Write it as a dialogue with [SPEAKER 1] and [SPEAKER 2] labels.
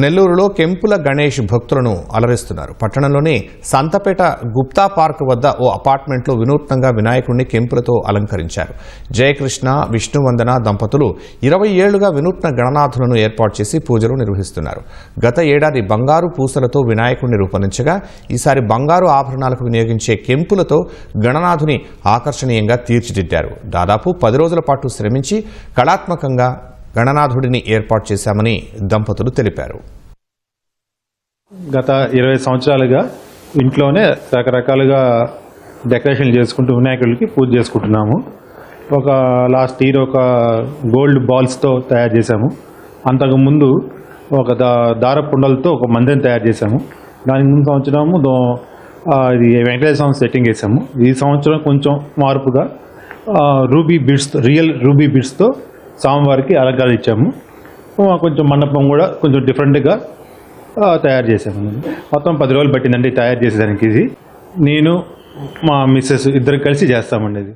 [SPEAKER 1] నెల్లూరులో కెంపుల గణేష్ భక్తులను అలరిస్తున్నారు. పట్టణంలోని సంతపేట గుప్తా పార్క్ వద్ద ఓ అపార్ట్మెంట్లో వినూత్నంగా వినాయకుడిని కెంపులతో అలంకరించారు. జయకృష్ణ విష్ణువందన దంపతులు ఇరవై ఏళ్ళుగా వినూత్న గణనాథులను ఏర్పాటు చేసి పూజలు నిర్వహిస్తున్నారు. గత ఏడాది బంగారు పూసలతో వినాయకుడిని రూపొందించగా ఈసారి బంగారు ఆభరణాలకు వినియోగించే కెంపులతో గణనాథుని ఆకర్షణీయంగా తీర్చిదిద్దారు. దాదాపు పది రోజుల పాటు శ్రమించి కళాత్మకంగా గణనాథుడిని ఏర్పాటు చేశామని దంపతులు తెలిపారు.
[SPEAKER 2] గత ఇరవై సంవత్సరాలుగా ఇంట్లోనే రకరకాలుగా డెకరేషన్ చేసుకుంటూ వినాయకుడికి పూజ చేసుకుంటున్నాము. ఒక లాస్ట్ ఇయర్ ఒక గోల్డ్ బాల్స్తో తయారు చేశాము. అంతకుముందు ఒక దా దారపుండలతో ఒక మందిరం తయారు చేశాము. దానికి ముందు సంవత్సరము ఇది వెంకటేశ్వర స్వామి సెట్టింగ్ వేసాము ఈ సంవత్సరం కొంచెం మార్పుగా రూబీ బిడ్స్తో రియల్ రూబీ బిడ్స్తో స్వామివారికి అలంకారం ఇచ్చాము. కొంచెం మండపం కూడా కొంచెం డిఫరెంట్గా తయారు చేసాము మొత్తం పది రోజులు పట్టిందండి తయారు చేసేదానికి ఇది. నేను మా మిస్సెస్ ఇద్దరు కలిసి చేస్తామండి ఇది.